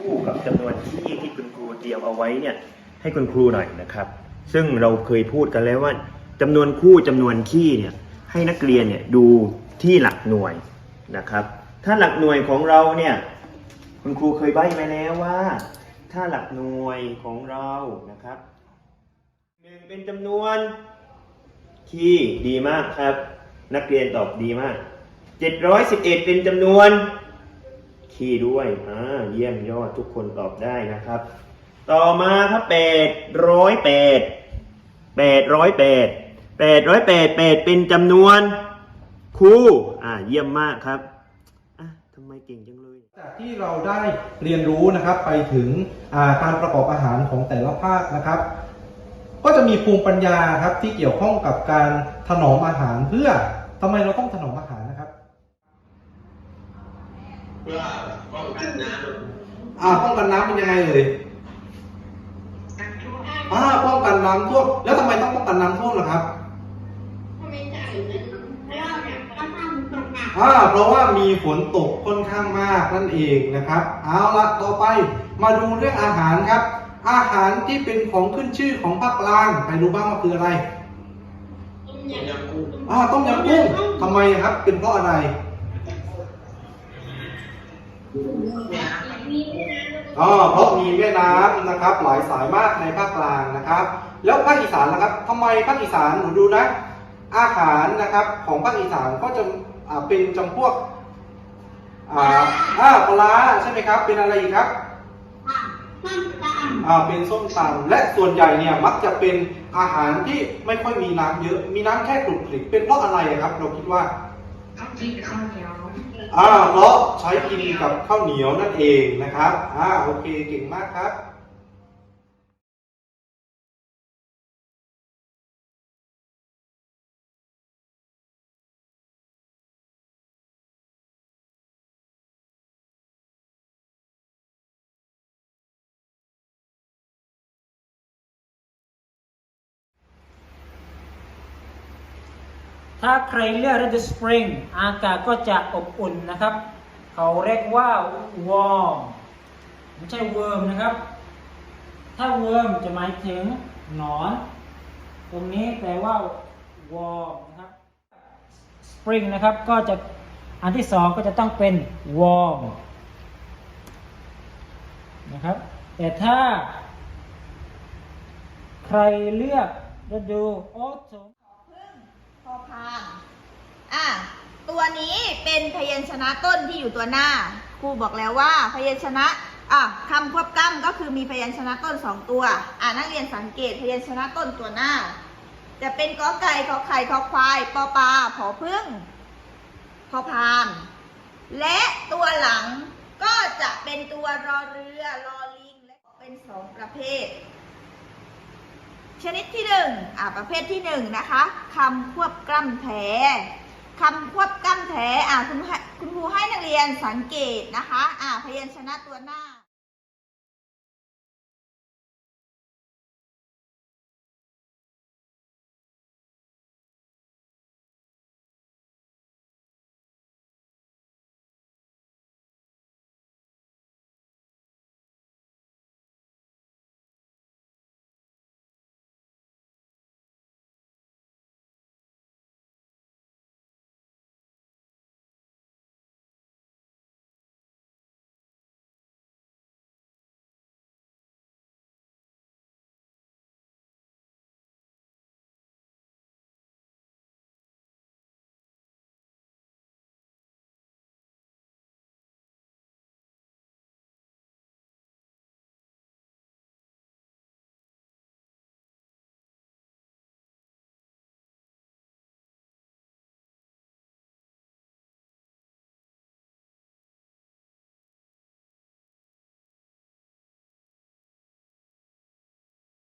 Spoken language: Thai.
คู่กับจำนวนที่ที่คุณครูเตรียมเอาไว้เนี่ยให้คุณครูหน่อยนะครับ ซึ่งเราเคยพูดกันแล้วว่าจำนวนคู่จำนวนขี้เนี่ยให้นักเรียนเนี่ยดูที่หลักหน่วยนะครับ ถ้าหลักหน่วยของเราเนี่ยคุณครูเคยใบ้มาแล้วว่า ถ้าหลักหน่วยของเรานะครับหนึ่งเป็นจำนวนขี้ดีมากครับ นักเรียนตอบดีมาก711 เป็นจำนวน ขี้ด้วยอ่าเยี่ยมยอดทุกคนตอบได้นะครับ ต่อมาครับแปดร้อยแปดแปดร้อยแปดแปดร้อยแปดแปดเป็นจำนวนคู่อ่าเยี่ยมมากครับอะทำไมเก่งจังเลย จากที่เราได้เรียนรู้นะครับไปถึงอ่าการประกอบอาหารของแต่ละภาคนะครับ ก็จะมีภูมิปัญญาครับที่เกี่ยวข้องกับการถนอมอาหารเพื่อทำไมเราต้องถนอมอาหารนะครับ เพื่อ ป้องกันน้อ่าป้องกันน้ำเป็นยังไงเอ่ยอ่าป้องกันน้ำท่วมแล้วทำไมต้องป้องกันน้ำท่วมล่ะครับอ่าเพราะว่ามีฝนตกค่อนข้างมากนั่นเองนะครับ เอาละต่อไปมาดูเรื่องอาหารครับ อาหารที่เป็นของขึ้นชื่อของภาคกลางใครรู้บ้างว่าคืออะไรำต้มยำกุ้งอ่าต้มยำกุ้งทำไมครับเป็นเพราะอะไร อ๋อเพราะมีแม่น้ำนะครับ หลายสายมากในภาคกลางนะครับ แล้วภาคอีสานล่ะครับทำไมภาคอีสานหนูดูนะ อาหารนะครับของภาคอีสานก็จะอ่าเป็นจำพวกอ่าอ่าปลาร้าใช่ไหมครับ เป็นอะไรอีกครับอ่าเป็นส้มตำและส่วนใหญ่เนี่ยมักจะเป็นอาหารที่ไม่ค่อยมีน้ำเยอะ มีน้ำแค่กรุบกริบเป็นเพราะอะไรอะครับ เราคิดว่าอ่าเพ ราะใช้กินกับข้าวเหนียวนั่นเองนะครับอ่าโอเคเก่งมากครับ ถ้าใครเลือกฤดูสปริงอากาศก็จะอบอุ่นนะครับ เขาเรียกว่าวอร์มไม่ใช่เวิร์มนะครับ ถ้าเวิร์มจะหมายถึงหนอน ตรงนี้แปลว่าวอร์มนะครับสปริงนะครับก็จะอันที่สองก็จะต้องเป็นวอร์มนะครับ แต่ถ้าใครเลือกฤดูอ ตมพอพานอะตัวนี้เป็นพยัญชนะต้นที่อยู่ตัวหน้า ครูบอกแล้วว่าพยัญชนะอะคำควบกล้ำก็คือมีพยัญชนะต้นสองตัว อะนักเรียนสังเกตพยัญชนะต้นตัวหน้า จะเป็นกอไก่ขอไข่ขอควายปอปลาผอพึ่งพอพานและตัวหลังก็จะเป็นตัวรอเรือรอลิงและเป็นสองประเภท ชนิดที่หนึ่งอ่าประเภทที่หนึ่งนะคะคำควบกล้ำแท้คำควบกล้ำแท้อ่าคุณให้คุณครูให้นักเรียนสังเกตนะคะอ่าพยัญชนะตัวหน้า